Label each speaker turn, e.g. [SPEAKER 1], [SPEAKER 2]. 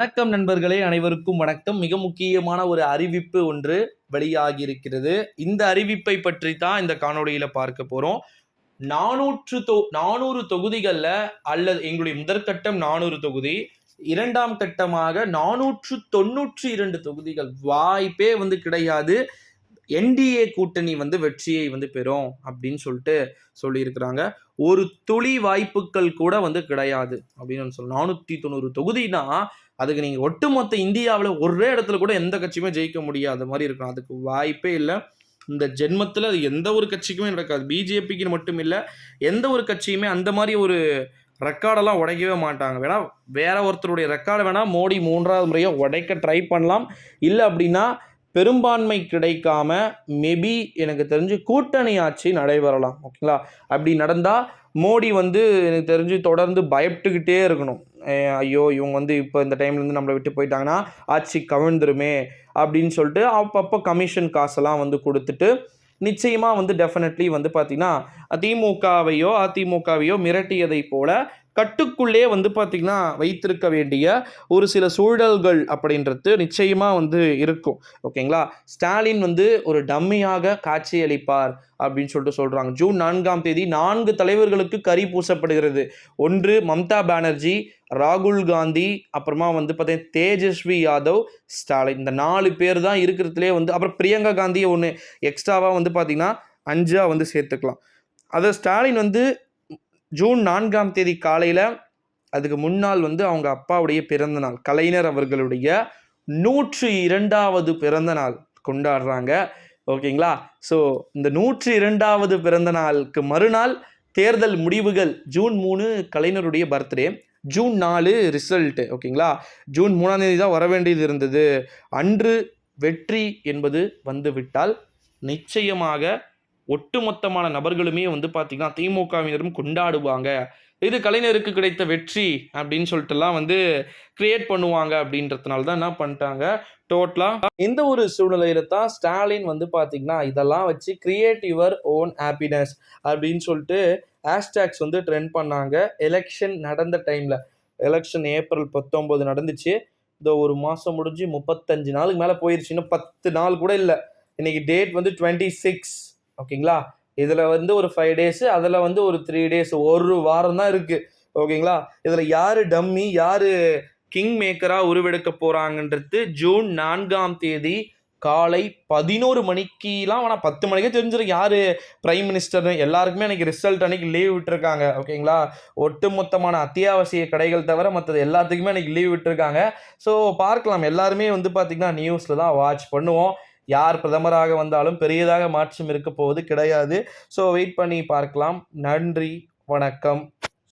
[SPEAKER 1] வணக்கம் நண்பர்களே அனைவருக்கும் வணக்கம். மிக முக்கியமான ஒரு அறிவிப்பு ஒன்று வெளியாகி இருக்கிறது இந்த அறிவிப்பை பற்றி தான் இந்த காணொளியில பார்க்க போறோம். நானூற்று தொ நானூறு தொகுதிகளில் அல்லது எங்களுடைய முதற்கட்டம் நானூறு தொகுதி. இரண்டாம் கட்டமாக நானூற்று தொண்ணூற்றி இரண்டு தொகுதிகள். வாய்ப்பே வந்து கிடையாது. என்டிஏ கூட்டணி வந்து வெற்றியை வந்து பெறும் அப்படின்னு சொல்லிட்டு சொல்லியிருக்கிறாங்க. ஒரு துளி வாய்ப்புகள் கூட வந்து கிடையாது அப்படின்னு சொல்லலாம் நானூற்றி தொண்ணூறு தொகுதினா அதுக்கு நீங்கள் ஒட்டுமொத்த இந்தியாவில் ஒரே இடத்துல கூட எந்த கட்சியுமே ஜெயிக்க முடியாத மாதிரி இருக்கும் அதுக்கு வாய்ப்பே இல்லை. இந்த ஜென்மத்தில் அது எந்த ஒரு கட்சிக்குமே நடக்காது. பிஜேபிக்கு மட்டும் இல்லை. எந்த ஒரு கட்சியுமே அந்த மாதிரி ஒரு ரெக்கார்டெல்லாம் உடைக்கவே மாட்டாங்க. வேணா வேற ஒருத்தருடைய ரெக்கார்டை வேணால் மோடி மூன்றாவது முறையாக உடைக்க ட்ரை பண்ணலாம். இல்லை அப்படின்னா பெரும்பான்மை கிடைக்காம மேபி எனக்கு தெரிஞ்சு கூட்டணி ஆட்சி நடைபெறலாம் ஓகேங்களா அப்படி நடந்தால் மோடி வந்து எனக்கு தெரிஞ்சு தொடர்ந்து பயப்பட்டுக்கிட்டே இருக்கணும். ஐயோ இவங்க வந்து இப்போ இந்த டைம்லேருந்து நம்மளை விட்டு போயிட்டாங்கன்னா ஆட்சி கவிழ்ந்துருமே அப்படின்னு சொல்லிட்டு அப்பப்போ கமிஷன் காசெல்லாம் வந்து கொடுத்துட்டு நிச்சயமாக வந்து டெஃபினெட்லி வந்து பார்த்திங்கன்னா திமுகவையோ அதிமுகவையோ மிரட்டியதை போல் கட்டுக்குள்ளே வந்து பார்த்திங்கன்னா வைத்திருக்க வேண்டிய ஒரு சில சூழல்கள் அப்படின்றது நிச்சயமாக வந்து இருக்கும். ஓகேங்களா ஸ்டாலின் வந்து ஒரு டம்மியாக காட்சியளிப்பார் அப்படின்னு சொல்லிட்டு சொல்கிறாங்க ஜூன் நான்காம் தேதி நான்கு தலைவர்களுக்கு கரி பூசப்படுகிறது. ஒன்று மம்தா பானர்ஜி ராகுல் காந்தி அப்புறமா வந்து பார்த்தீங்கன்னா தேஜஸ்வி யாதவ் ஸ்டாலின். இந்த நாலு பேர் தான் இருக்கிறதுலே வந்து அப்புறம் பிரியங்கா காந்தியை ஒன்று எக்ஸ்ட்ராவாக வந்து பார்த்திங்கன்னா அஞ்சாக வந்து சேர்த்துக்கலாம். அதை ஸ்டாலின் வந்து ஜூன் நான்காம் தேதி காலையில் அதுக்கு முன்னால் வந்து அவங்க அப்பாவுடைய பிறந்த நாள் கலைஞர் அவர்களுடைய நூற்றி இரண்டாவது பிறந்த நாள் கொண்டாடுறாங்க. ஓகேங்களா? ஸோ இந்த நூற்றி இரண்டாவது பிறந்த நாளுக்கு மறுநாள் தேர்தல் முடிவுகள் ஜூன் மூணு கலைஞருடைய பர்த்டே ஜூன் நாலு ரிசல்ட்டு ஓகேங்களா? ஜூன் மூணாம் தேதி தான் வர வேண்டியது இருந்தது. அன்று வெற்றி என்பது வந்துவிட்டால் நிச்சயமாக ஒட்டுமொத்தமான நபர்களுமே வந்து பார்த்திங்கன்னா திமுகவினரும் கொண்டாடுவாங்க. இது கலைஞருக்கு கிடைத்த வெற்றி அப்படின்னு சொல்லிட்டுலாம் வந்து கிரியேட் பண்ணுவாங்க அப்படின்றதுனால தான் என்ன பண்ணிட்டாங்க. டோட்டலாக இந்த ஒரு சூழ்நிலையில தான் ஸ்டாலின் வந்து பார்த்திங்கன்னா இதெல்லாம் வச்சு கிரியேட் யுவர் ஓன் ஹாப்பினஸ் அப்படின்னு சொல்லிட்டு ஹேஷ்டேக்ஸ் வந்து ட்ரெண்ட் பண்ணாங்க. எலெக்ஷன் நடந்த டைமில் எலெக்ஷன் ஏப்ரல் பத்தொம்போது நடந்துச்சு. இந்த ஒரு மாதம் முடிஞ்சு முப்பத்தஞ்சு நாளுக்கு மேலே போயிருச்சு. இன்னும் பத்து நாள் கூட இல்லை. இன்னைக்கு டேட் வந்து டுவெண்ட்டி சிக்ஸ் ஓகேங்களா? இதில் வந்து ஒரு ஃபைவ் டேஸு அதில் வந்து ஒரு த்ரீ டேஸ் ஒரு வாரம் தான் இருக்குது ஓகேங்களா? இதில் யார் டம்மி யார் கிங் மேக்கராக உருவெடுக்க போகிறாங்கன்றது ஜூன் நான்காம் தேதி காலை பதினோரு மணிக்கெலாம் ஆனால் பத்து மணிக்கே தெரிஞ்சிடும் யார் பிரைம் மினிஸ்டர்னு எல்லாருக்குமே அன்றைக்கி ரிசல்ட் அன்றைக்கி லீவ் விட்டுருக்காங்க. ஓகேங்களா? ஒட்டுமொத்தமான அத்தியாவசிய கடைகள் தவிர மற்றது எல்லாத்துக்குமே அன்றைக்கி லீவ் விட்டுருக்காங்க. ஸோ பார்க்கலாம். எல்லாருமே வந்து பார்த்திங்கன்னா நியூஸில் தான் வாட்ச் பண்ணுவோம். யார் பிரதமராக வந்தாலும் பெரியதாக மாற்றம் இருக்க போவது கிடையாது. ஸோ வெயிட் பண்ணி பார்க்கலாம். நன்றி. வணக்கம்.